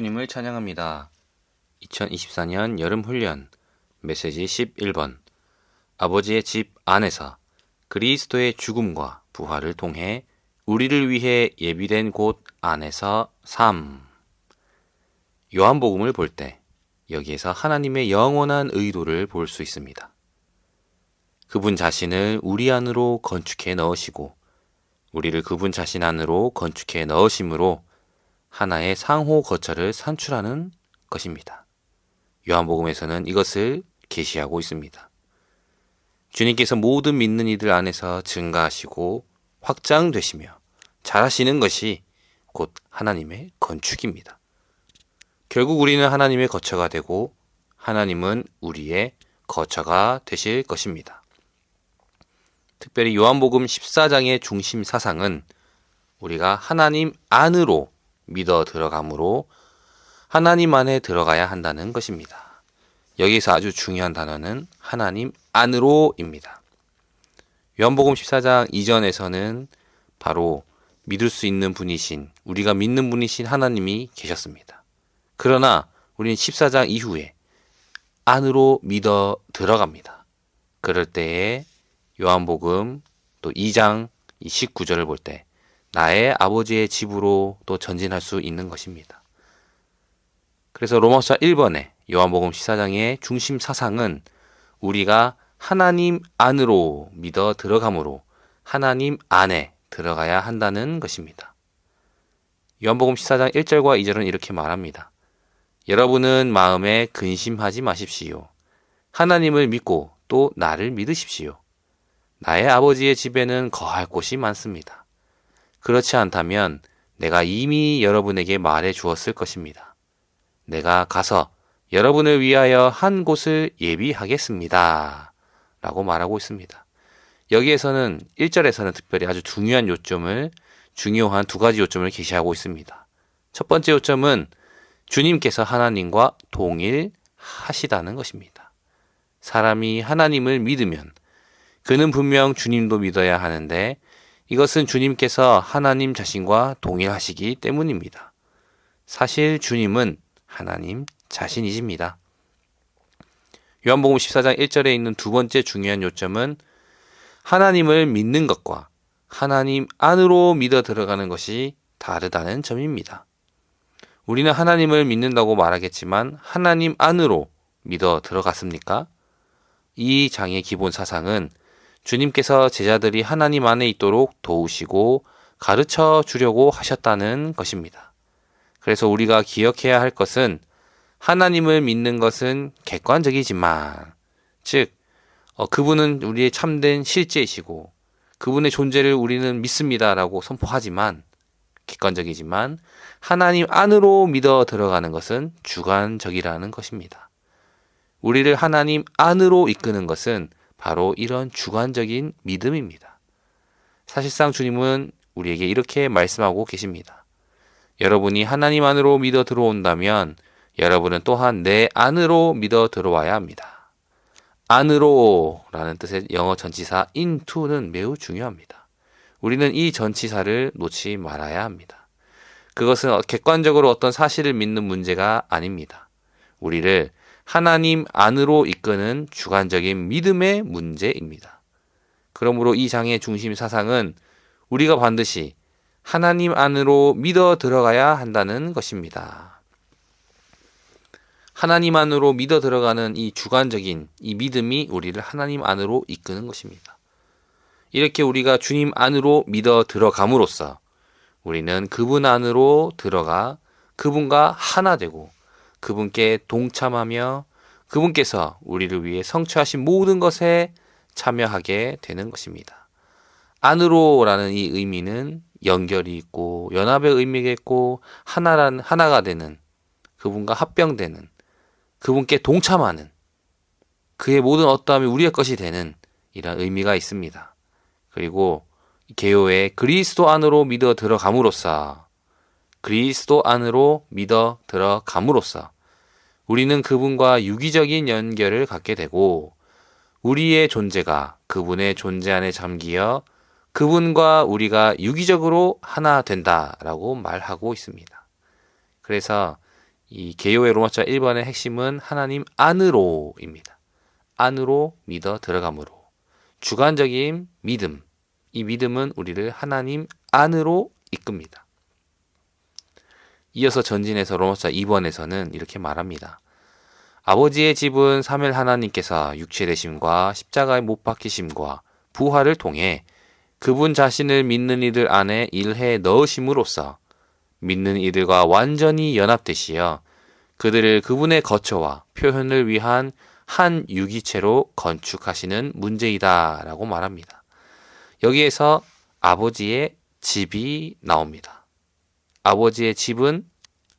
주님을 찬양합니다. 2024년 여름 훈련 메시지 11번 아버지의 집 안에서 그리스도의 죽음과 부활을 통해 우리를 위해 예비된 곳 안에서 삶 요한복음을 볼 때 여기에서 하나님의 영원한 의도를 볼 수 있습니다. 그분 자신을 우리 안으로 건축해 넣으시고 우리를 그분 자신 안으로 건축해 넣으심으로 하나의 상호 거처를 산출하는 것입니다. 요한복음에서는 이것을 계시하고 있습니다. 주님께서 모든 믿는 이들 안에서 증가하시고 확장되시며 잘하시는 것이 곧 하나님의 건축입니다. 결국 우리는 하나님의 거처가 되고 하나님은 우리의 거처가 되실 것입니다. 특별히 요한복음 14장의 중심 사상은 우리가 하나님 안으로 믿어 들어가므로 하나님 안에 들어가야 한다는 것입니다. 여기서 아주 중요한 단어는 하나님 안으로입니다. 요한복음 14장 이전에서는 바로 믿을 수 있는 분이신 우리가 믿는 분이신 하나님이 계셨습니다. 그러나 우리는 14장 이후에 안으로 믿어 들어갑니다. 그럴 때에 요한복음 또 2장 19절을 볼 때 나의 아버지의 집으로 또 전진할 수 있는 것입니다. 그래서 로마서 1번에 요한복음 14장의 중심 사상은 우리가 하나님 안으로 믿어 들어가므로 하나님 안에 들어가야 한다는 것입니다. 요한복음 14장 1절과 2절은 이렇게 말합니다. 여러분은 마음에 근심하지 마십시오. 하나님을 믿고 또 나를 믿으십시오. 나의 아버지의 집에는 거할 곳이 많습니다. 그렇지 않다면 내가 이미 여러분에게 말해 주었을 것입니다. 내가 가서 여러분을 위하여 한 곳을 예비하겠습니다. 라고 말하고 있습니다. 여기에서는 1절에서는 특별히 아주 중요한 요점을, 중요한 두 가지 요점을 게시하고 있습니다. 첫 번째 요점은 주님께서 하나님과 동일하시다는 것입니다. 사람이 하나님을 믿으면 그는 분명 주님도 믿어야 하는데 이것은 주님께서 하나님 자신과 동일하시기 때문입니다. 사실 주님은 하나님 자신이십니다. 요한복음 14장 1절에 있는 두 번째 중요한 요점은 하나님을 믿는 것과 하나님 안으로 믿어 들어가는 것이 다르다는 점입니다. 우리는 하나님을 믿는다고 말하겠지만 하나님 안으로 믿어 들어갔습니까? 이 장의 기본 사상은 주님께서 제자들이 하나님 안에 있도록 도우시고 가르쳐 주려고 하셨다는 것입니다. 그래서 우리가 기억해야 할 것은 하나님을 믿는 것은 객관적이지만, 즉, 어, 그분은 우리의 참된 실제이시고, 그분의 존재를 우리는 믿습니다라고 선포하지만, 객관적이지만, 하나님 안으로 믿어 들어가는 것은 주관적이라는 것입니다. 우리를 하나님 안으로 이끄는 것은 바로 이런 주관적인 믿음입니다. 사실상 주님은 우리에게 이렇게 말씀하고 계십니다. 여러분이 하나님 안으로 믿어 들어온다면 여러분은 또한 내 안으로 믿어 들어와야 합니다. 안으로 라는 뜻의 영어 전치사 into는 매우 중요합니다. 우리는 이 전치사를 놓지 말아야 합니다. 그것은 객관적으로 어떤 사실을 믿는 문제가 아닙니다. 우리를 하나님 안으로 이끄는 주관적인 믿음의 문제입니다. 그러므로 이 장의 중심 사상은 우리가 반드시 하나님 안으로 믿어 들어가야 한다는 것입니다. 하나님 안으로 믿어 들어가는 이 주관적인 이 믿음이 우리를 하나님 안으로 이끄는 것입니다. 이렇게 우리가 주님 안으로 믿어 들어감으로써 우리는 그분 안으로 들어가 그분과 하나 되고 그분께 동참하며 그분께서 우리를 위해 성취하신 모든 것에 참여하게 되는 것입니다. 안으로라는 이 의미는 연결이 있고 연합의 의미가 있고 하나란 하나가 되는 그분과 합병되는 그분께 동참하는 그의 모든 어떠함이 우리의 것이 되는 이런 의미가 있습니다. 그리고 개요에 그리스도 안으로 믿어 들어감으로써 그리스도 안으로 믿어 들어감으로써 우리는 그분과 유기적인 연결을 갖게 되고 우리의 존재가 그분의 존재 안에 잠기어 그분과 우리가 유기적으로 하나 된다라고 말하고 있습니다. 그래서 이 개요의 로마자 1번의 핵심은 하나님 안으로입니다. 안으로 믿어 들어감으로. 주관적인 믿음. 이 믿음은 우리를 하나님 안으로 이끕니다. 이어서 전진해서 로마자 2번에서는 이렇게 말합니다. 아버지의 집은 삼일 하나님께서 육체 되심과 십자가에 못 박히심과 부활을 통해 그분 자신을 믿는 이들 안에 일해 넣으심으로써 믿는 이들과 완전히 연합되시어 그들을 그분의 거처와 표현을 위한 한 유기체로 건축하시는 문제이다 라고 말합니다. 여기에서 아버지의 집이 나옵니다. 아버지의 집은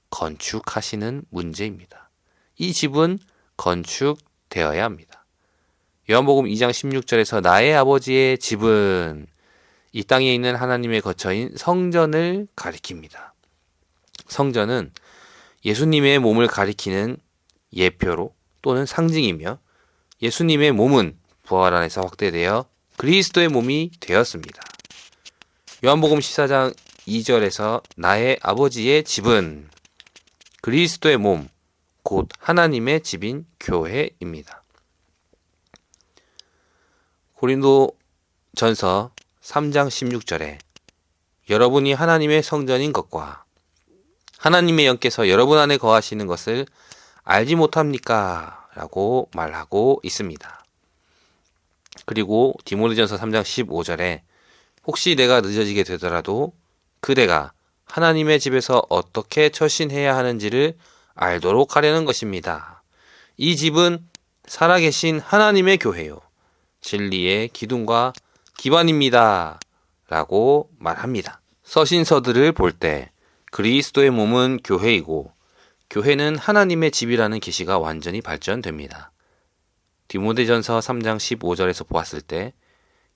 건축하시는 문제입니다. 이 집은 건축되어야 합니다. 요한복음 2장 16절에서 나의 아버지의 집은 이 땅에 있는 하나님의 거처인 성전을 가리킵니다. 성전은 예수님의 몸을 가리키는 예표로 또는 상징이며 예수님의 몸은 부활 안에서 확대되어 그리스도의 몸이 되었습니다. 요한복음 14장 2절에서 나의 아버지의 집은 그리스도의 몸, 곧 하나님의 집인 교회입니다. 고린도 전서 3장 16절에 여러분이 하나님의 성전인 것과 하나님의 영께서 여러분 안에 거하시는 것을 알지 못합니까? 라고 말하고 있습니다. 그리고 디모데전서 3장 15절에 혹시 내가 늦어지게 되더라도 그대가 하나님의 집에서 어떻게 처신해야 하는지를 알도록 하려는 것입니다. 이 집은 살아계신 하나님의 교회요. 진리의 기둥과 기반입니다. 라고 말합니다. 서신서들을 볼 때 그리스도의 몸은 교회이고 교회는 하나님의 집이라는 계시가 완전히 발전됩니다. 디모데전서 3장 15절에서 보았을 때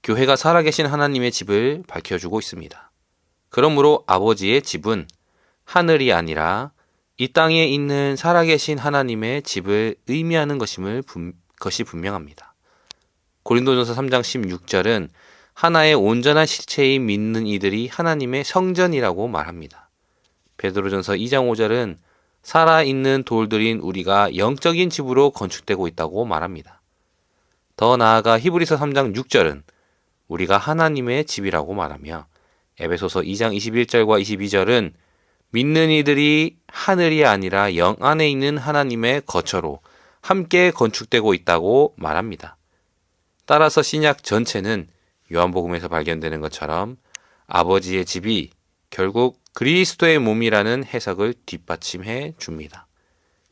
교회가 살아계신 하나님의 집을 밝혀주고 있습니다. 그러므로 아버지의 집은 하늘이 아니라 이 땅에 있는 살아계신 하나님의 집을 의미하는 것임을 분, 것이 분명합니다. 고린도전서 3장 16절은 하나의 온전한 실체인 믿는 이들이 하나님의 성전이라고 말합니다. 베드로전서 2장 5절은 살아있는 돌들인 우리가 영적인 집으로 건축되고 있다고 말합니다. 더 나아가 히브리서 3장 6절은 우리가 하나님의 집이라고 말하며 에베소서 2장 21절과 22절은 믿는 이들이 하늘이 아니라 영 안에 있는 하나님의 거처로 함께 건축되고 있다고 말합니다. 따라서 신약 전체는 요한복음에서 발견되는 것처럼 아버지의 집이 결국 그리스도의 몸이라는 해석을 뒷받침해 줍니다.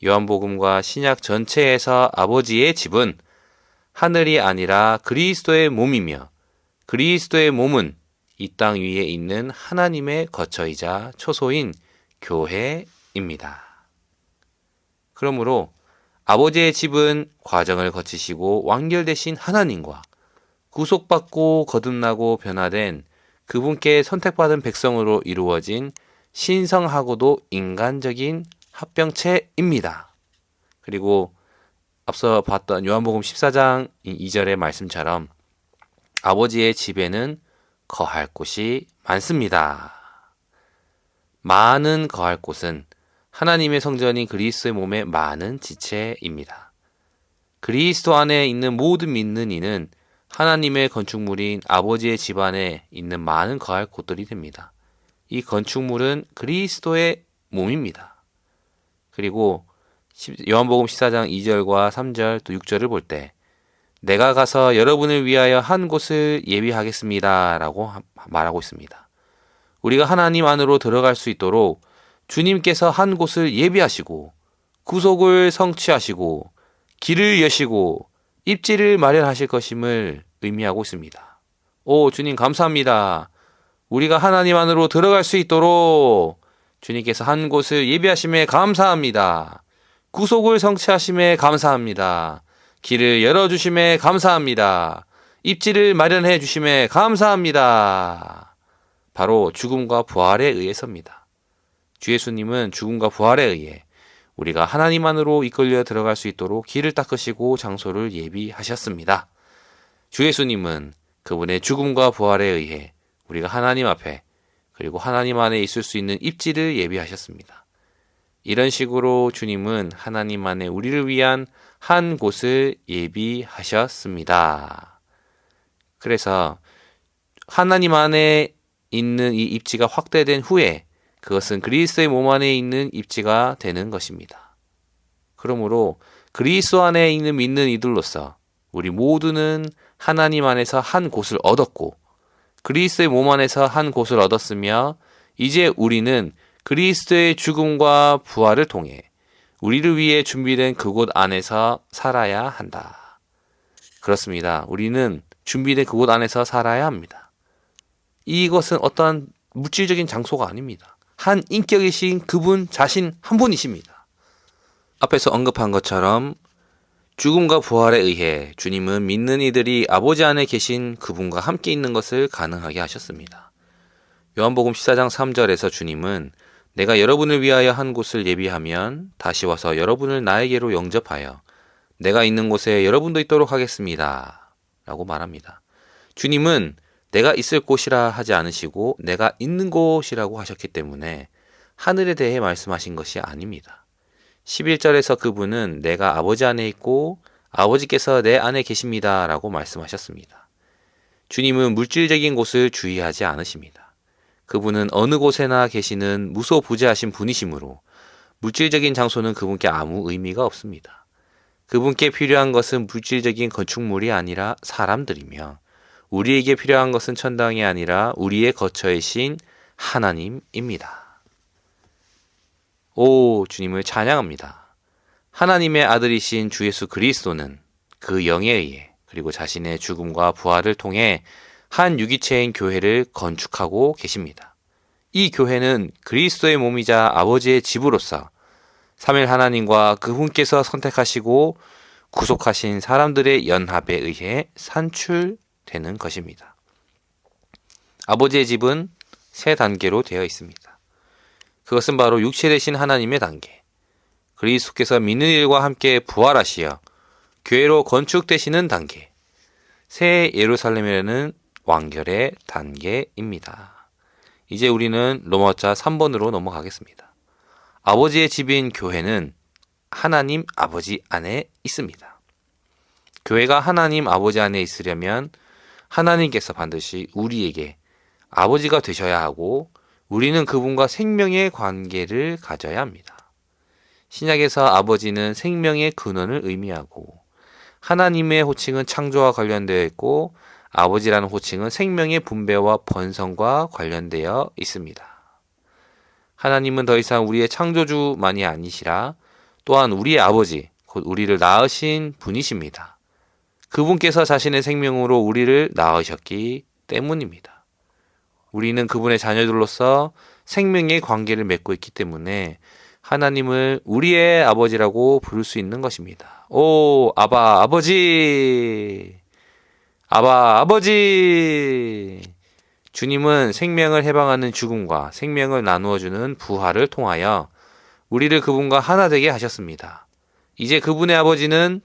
요한복음과 신약 전체에서 아버지의 집은 하늘이 아니라 그리스도의 몸이며 그리스도의 몸은 이 땅 위에 있는 하나님의 거처이자 초소인 교회입니다. 그러므로 아버지의 집은 과정을 거치시고 완결되신 하나님과 구속받고 거듭나고 변화된 그분께 선택받은 백성으로 이루어진 신성하고도 인간적인 합병체입니다. 그리고 앞서 봤던 요한복음 14장 2절의 말씀처럼 아버지의 집에는 거할 곳이 많습니다. 많은 거할 곳은 하나님의 성전인 그리스도의 몸의 많은 지체입니다. 그리스도 안에 있는 모든 믿는 이는 하나님의 건축물인 아버지의 집 안에 있는 많은 거할 곳들이 됩니다. 이 건축물은 그리스도의 몸입니다. 그리고 요한복음 14장 2절과 3절 또 6절을 볼 때 내가 가서 여러분을 위하여 한 곳을 예비하겠습니다. 라고 말하고 있습니다. 우리가 하나님 안으로 들어갈 수 있도록 주님께서 한 곳을 예비하시고 구속을 성취하시고 길을 여시고 입지를 마련하실 것임을 의미하고 있습니다. 오, 주님 감사합니다. 우리가 하나님 안으로 들어갈 수 있도록 주님께서 한 곳을 예비하심에 감사합니다. 구속을 성취하심에 감사합니다. 길을 열어주심에 감사합니다. 입지를 마련해 주심에 감사합니다. 바로 죽음과 부활에 의해서입니다. 주 예수님은 죽음과 부활에 의해 우리가 하나님 안으로 이끌려 들어갈 수 있도록 길을 닦으시고 장소를 예비하셨습니다. 주 예수님은 그분의 죽음과 부활에 의해 우리가 하나님 앞에 그리고 하나님 안에 있을 수 있는 입지를 예비하셨습니다. 이런 식으로 주님은 하나님 안에 우리를 위한 한 곳을 예비하셨습니다. 그래서 하나님 안에 있는 이 입지가 확대된 후에 그것은 그리스도의 몸 안에 있는 입지가 되는 것입니다. 그러므로 그리스도 안에 있는 믿는 이들로서 우리 모두는 하나님 안에서 한 곳을 얻었고 그리스도의 몸 안에서 한 곳을 얻었으며 이제 우리는 그리스도의 죽음과 부활을 통해 우리를 위해 준비된 그곳 안에서 살아야 한다. 그렇습니다. 우리는 준비된 그곳 안에서 살아야 합니다. 이것은 어떠한 물질적인 장소가 아닙니다. 한 인격이신 그분 자신 한 분이십니다. 앞에서 언급한 것처럼 죽음과 부활에 의해 주님은 믿는 이들이 아버지 안에 계신 그분과 함께 있는 것을 가능하게 하셨습니다. 요한복음 14장 3절에서 주님은 내가 여러분을 위하여 한 곳을 예비하면 다시 와서 여러분을 나에게로 영접하여 내가 있는 곳에 여러분도 있도록 하겠습니다. 라고 말합니다. 주님은 내가 있을 곳이라 하지 않으시고 내가 있는 곳이라고 하셨기 때문에 하늘에 대해 말씀하신 것이 아닙니다. 11절에서 그분은 내가 아버지 안에 있고 아버지께서 내 안에 계십니다. 라고 말씀하셨습니다. 주님은 물질적인 곳을 주의하지 않으십니다. 그분은 어느 곳에나 계시는 무소부재하신 분이시므로 물질적인 장소는 그분께 아무 의미가 없습니다. 그분께 필요한 것은 물질적인 건축물이 아니라 사람들이며 우리에게 필요한 것은 천당이 아니라 우리의 거처이신 하나님입니다. 오, 주님을 찬양합니다. 하나님의 아들이신 주 예수 그리스도는 그 영에 의해 그리고 자신의 죽음과 부활을 통해 한 유기체인 교회를 건축하고 계십니다. 이 교회는 그리스도의 몸이자 아버지의 집으로서 삼일 하나님과 그분께서 선택하시고 구속하신 사람들의 연합에 의해 산출 되는 것입니다. 아버지의 집은 세 단계로 되어 있습니다. 그것은 바로 육체 대신 하나님의 단계. 그리스도께서 믿는 일과 함께 부활하시어 교회로 건축되시는 단계. 새 예루살렘이라는 완결의 단계입니다. 이제 우리는 로마자 3번으로 넘어가겠습니다. 아버지의 집인 교회는 하나님 아버지 안에 있습니다. 교회가 하나님 아버지 안에 있으려면 하나님께서 반드시 우리에게 아버지가 되셔야 하고 우리는 그분과 생명의 관계를 가져야 합니다. 신약에서 아버지는 생명의 근원을 의미하고 하나님의 호칭은 창조와 관련되어 있고 아버지라는 호칭은 생명의 분배와 번성과 관련되어 있습니다. 하나님은 더 이상 우리의 창조주만이 아니시라 또한 우리의 아버지, 곧 우리를 낳으신 분이십니다. 그분께서 자신의 생명으로 우리를 낳으셨기 때문입니다. 우리는 그분의 자녀들로서 생명의 관계를 맺고 있기 때문에 하나님을 우리의 아버지라고 부를 수 있는 것입니다. 오, 아바, 아버지! 아바, 아버지! 주님은 생명을 해방하는 죽음과 생명을 나누어주는 부활을 통하여 우리를 그분과 하나 되게 하셨습니다. 이제 그분의 아버지는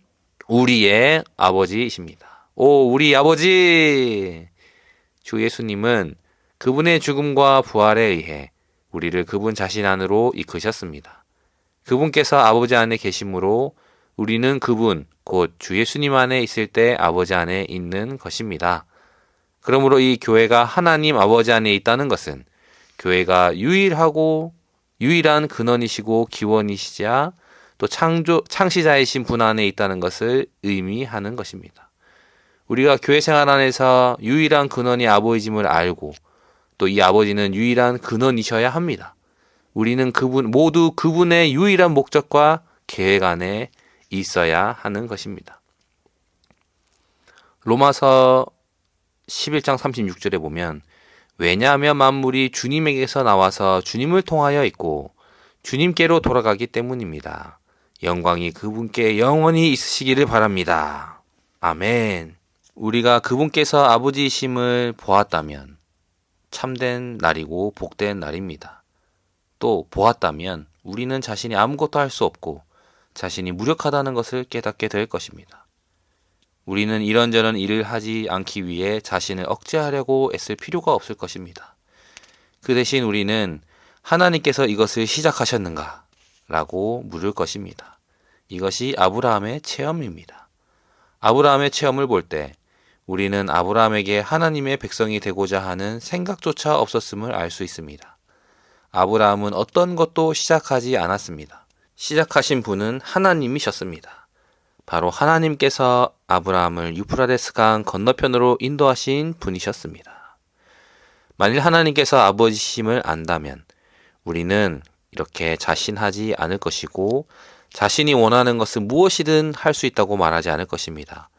우리의 아버지이십니다. 오, 우리 아버지! 주 예수님은 그분의 죽음과 부활에 의해 우리를 그분 자신 안으로 이끄셨습니다. 그분께서 아버지 안에 계심으로 우리는 그분, 곧 주 예수님 안에 있을 때 아버지 안에 있는 것입니다. 그러므로 이 교회가 하나님 아버지 안에 있다는 것은 교회가 유일하고 유일한 근원이시고 기원이시자 또 창조, 창시자이신 분 안에 있다는 것을 의미하는 것입니다. 우리가 교회 생활 안에서 유일한 근원이 아버지임을 알고 또 이 아버지는 유일한 근원이셔야 합니다. 우리는 그분, 모두 그분의 유일한 목적과 계획 안에 있어야 하는 것입니다. 로마서 11장 36절에 보면 왜냐하면 만물이 주님에게서 나와서 주님을 통하여 있고 주님께로 돌아가기 때문입니다. 영광이 그분께 영원히 있으시기를 바랍니다. 아멘. 우리가 그분께서 아버지이심을 보았다면 참된 날이고 복된 날입니다. 또 보았다면 우리는 자신이 아무것도 할 수 없고 자신이 무력하다는 것을 깨닫게 될 것입니다. 우리는 이런저런 일을 하지 않기 위해 자신을 억제하려고 애쓸 필요가 없을 것입니다. 그 대신 우리는 하나님께서 이것을 시작하셨는가? 라고 물을 것입니다. 이것이 아브라함의 체험입니다. 아브라함의 체험을 볼 때 우리는 아브라함에게 하나님의 백성이 되고자 하는 생각조차 없었음을 알 수 있습니다. 아브라함은 어떤 것도 시작하지 않았습니다. 시작하신 분은 하나님이셨습니다. 바로 하나님께서 아브라함을 유프라데스 강 건너편으로 인도하신 분이셨습니다. 만일 하나님께서 아버지심을 안다면 우리는 이렇게 자신하지 않을 것이고 자신이 원하는 것은 무엇이든 할 수 있다고 말하지 않을 것입니다.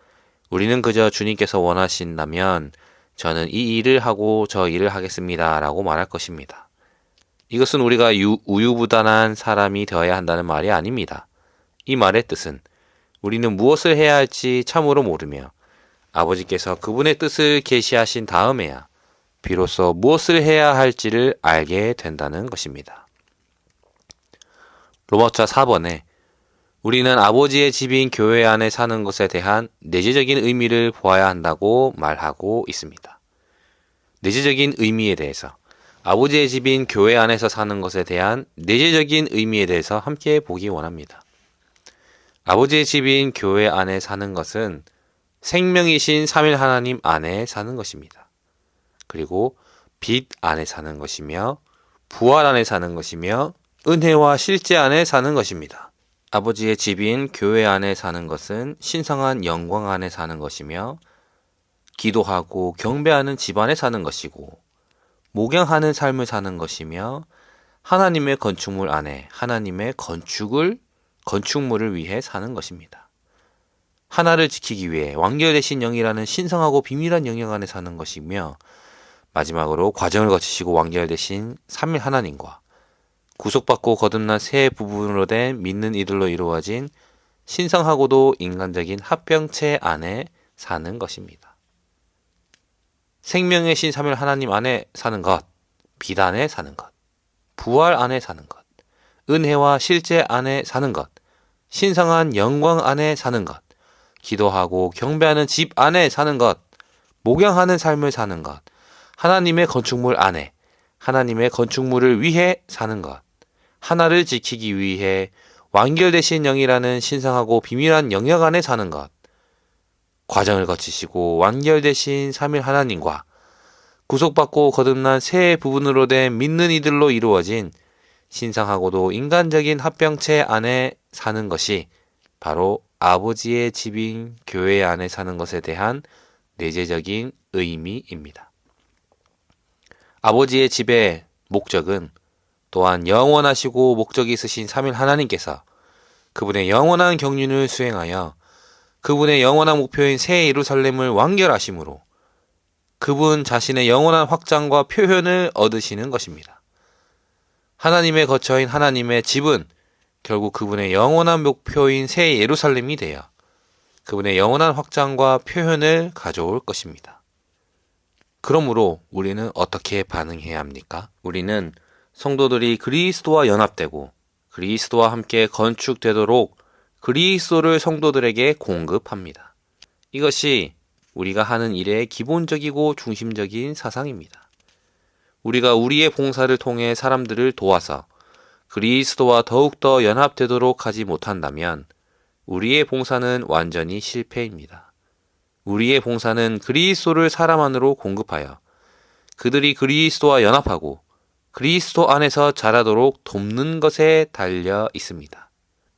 우리는 그저 주님께서 원하신다면 저는 이 일을 하고 저 일을 하겠습니다. 라고 말할 것입니다. 이것은 우리가 유, 우유부단한 사람이 되어야 한다는 말이 아닙니다. 이 말의 뜻은 우리는 무엇을 해야 할지 참으로 모르며 아버지께서 그분의 뜻을 계시하신 다음에야 비로소 무엇을 해야 할지를 알게 된다는 것입니다. 로마차 4번에 우리는 아버지의 집인 교회 안에 사는 것에 대한 내재적인 의미를 보아야 한다고 말하고 있습니다. 내재적인 의미에 대해서 아버지의 집인 교회 안에서 사는 것에 대한 내재적인 의미에 대해서 함께 보기 원합니다. 아버지의 집인 교회 안에 사는 것은 생명이신 삼일 하나님 안에 사는 것입니다. 그리고 빛 안에 사는 것이며 부활 안에 사는 것이며 은혜와 실제 안에 사는 것입니다. 아버지의 집인 교회 안에 사는 것은 신성한 영광 안에 사는 것이며 기도하고 경배하는 집 안에 사는 것이고 목양하는 삶을 사는 것이며 하나님의 건축물 안에 하나님의 건축을 건축물을 위해 사는 것입니다. 하나를 지키기 위해 완결되신 영이라는 신성하고 비밀한 영역 안에 사는 것이며 마지막으로 과정을 거치시고 완결되신 삼일 하나님과 구속받고 거듭난 새 부분으로 된 믿는 이들로 이루어진 신성하고도 인간적인 합병체 안에 사는 것입니다. 생명의 신 삼일 하나님 안에 사는 것, 비단에 사는 것, 부활 안에 사는 것, 은혜와 실제 안에 사는 것, 신성한 영광 안에 사는 것, 기도하고 경배하는 집 안에 사는 것, 목양하는 삶을 사는 것, 하나님의 건축물 안에, 하나님의 건축물을 위해 사는 것, 하나를 지키기 위해 완결되신 영이라는 신성하고 비밀한 영역 안에 사는 것, 과정을 거치시고 완결되신 삼일 하나님과 구속받고 거듭난 새 부분으로 된 믿는 이들로 이루어진 신상하고도 인간적인 합병체 안에 사는 것이 바로 아버지의 집인 교회 안에 사는 것에 대한 내재적인 의미입니다. 아버지의 집의 목적은 또한 영원하시고 목적이 있으신 삼일 하나님께서 그분의 영원한 경륜을 수행하여 그분의 영원한 목표인 새 예루살렘을 완결하심으로 그분 자신의 영원한 확장과 표현을 얻으시는 것입니다. 하나님의 거처인 하나님의 집은 결국 그분의 영원한 목표인 새 예루살렘이 되어 그분의 영원한 확장과 표현을 가져올 것입니다. 그러므로 우리는 어떻게 반응해야 합니까? 우리는 성도들이 그리스도와 연합되고 그리스도와 함께 건축되도록 그리스도를 성도들에게 공급합니다. 이것이 우리가 하는 일의 기본적이고 중심적인 사상입니다. 우리가 우리의 봉사를 통해 사람들을 도와서 그리스도와 더욱더 연합되도록 하지 못한다면 우리의 봉사는 완전히 실패입니다. 우리의 봉사는 그리스도를 사람 안으로 공급하여 그들이 그리스도와 연합하고 그리스도 안에서 자라도록 돕는 것에 달려 있습니다.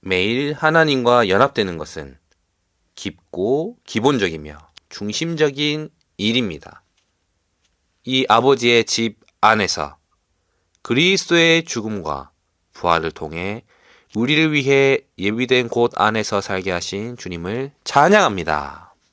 매일 하나님과 연합되는 것은 깊고 기본적이며 중심적인 일입니다. 이 아버지의 집 안에서 그리스도의 죽음과 부활을 통해 우리를 위해 예비된 곳 안에서 살게 하신 주님을 찬양합니다.